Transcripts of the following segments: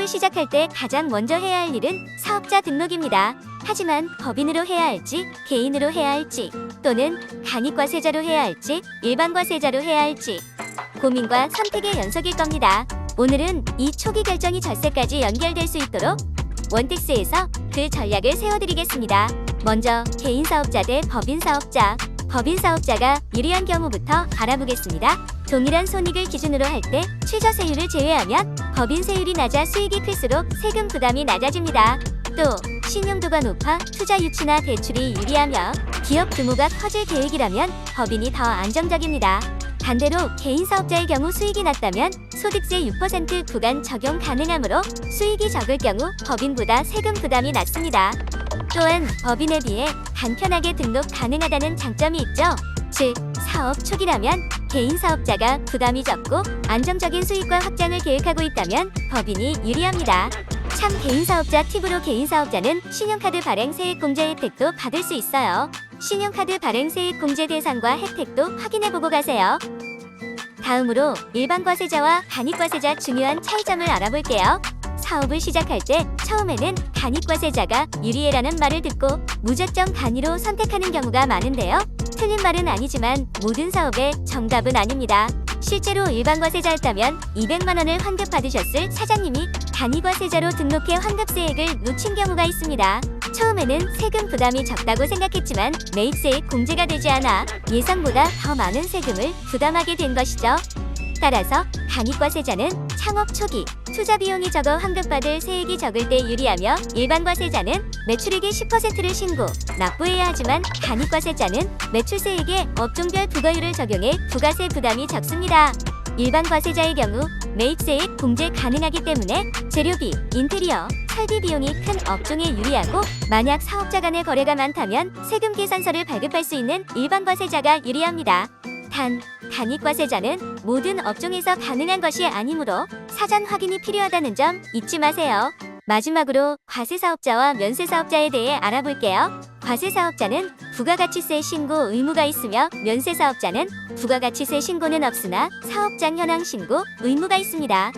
사업을 시작할 때 가장 먼저 해야 할 일은 사업자 등록입니다. 하지만 법인으로 해야 할지, 개인으로 해야 할지, 또는 간이과세자로 해야 할지, 일반과세자로 해야 할지 고민과 선택의 연속일 겁니다. 오늘은 이 초기 결정이 절세까지 연결될 수 있도록 원텍스에서 그 전략을 세워드리겠습니다. 먼저 개인 사업자 대 법인 사업자. 법인 사업자가 유리한 경우부터 알아보겠습니다. 동일한 손익을 기준으로 할 때 최저세율을 제외하면 법인 세율이 낮아 수익이 클수록 세금 부담이 낮아집니다. 또 신용도가 높아 투자 유치나 대출이 유리하며 기업 규모가 커질 계획이라면 법인이 더 안정적입니다. 반대로 개인 사업자의 경우 수익이 낮다면 소득세 6% 구간 적용 가능하므로 수익이 적을 경우 법인보다 세금 부담이 낮습니다. 또한 법인에 비해 간편하게 등록 가능하다는 장점이 있죠. 즉, 사업 초기라면 개인 사업자가 부담이 적고 안정적인 수익과 확장을 계획하고 있다면 법인이 유리합니다. 참 개인 사업자 팁으로 개인 사업자는 신용카드 발행 세액 공제 혜택도 받을 수 있어요. 신용카드 발행 세액 공제 대상과 혜택도 확인해 보고 가세요. 다음으로 일반과세자와 간이과세자 중요한 차이점을 알아볼게요. 사업을 시작할 때 처음에는 간이과세자가 유리해라는 말을 듣고 무작정 간이로 선택하는 경우가 많은데요. 틀린 말은 아니지만 모든 사업의 정답은 아닙니다. 실제로 일반과세자였다면 200만 원을 환급받으셨을 사장님이 간이과세자로 등록해 환급세액을 놓친 경우가 있습니다. 처음에는 세금 부담이 적다고 생각했지만 매입세액 공제가 되지 않아 예상보다 더 많은 세금을 부담하게 된 것이죠. 따라서 간이과세자는 창업 초기 투자 비용이 적어 환급받을 세액이 적을 때 유리하며 일반 과세자는 매출액의 10%를 신고 납부해야 하지만 간이과세자는 매출세액에 업종별 부과율을 적용해 부가세 부담이 적습니다. 일반 과세자의 경우 매입세액 공제 가능하기 때문에 재료비, 인테리어, 설비 비용이 큰 업종에 유리하고 만약 사업자 간의 거래가 많다면 세금 계산서를 발급할 수 있는 일반 과세자가 유리합니다. 단, 간이과세자는 모든 업종에서 가능한 것이 아니므로 사전 확인이 필요하다는 점 잊지 마세요. 마지막으로 과세사업자와 면세사업자에 대해 알아볼게요. 과세사업자는 부가가치세 신고 의무가 있으며 면세사업자는 부가가치세 신고는 없으나 사업장 현황 신고 의무가 있습니다.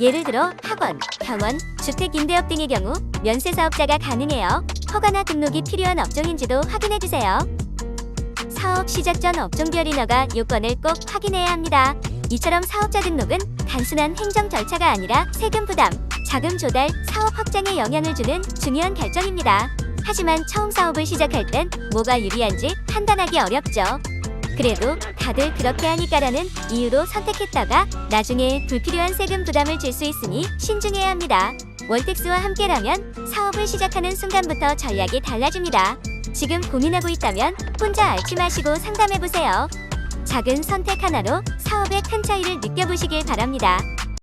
예를 들어 학원, 병원, 주택 임대업 등의 경우 면세사업자가 가능해요. 허가나 등록이 필요한 업종인지도 확인해주세요. 사업 시작 전 업종별 인허가 요건을 꼭 확인해야 합니다. 이처럼 사업자 등록은 단순한 행정 절차가 아니라 세금 부담, 자금 조달, 사업 확장에 영향을 주는 중요한 결정입니다. 하지만 처음 사업을 시작할 땐 뭐가 유리한지 판단하기 어렵죠. 그래도 다들 그렇게 하니까라는 이유로 선택했다가 나중에 불필요한 세금 부담을 줄 수 있으니 신중해야 합니다. 월텍스와 함께라면 사업을 시작하는 순간부터 전략이 달라집니다. 지금 고민하고 있다면 혼자 앓지 마시고 상담해보세요. 작은 선택 하나로 사업의 큰 차이를 느껴보시길 바랍니다.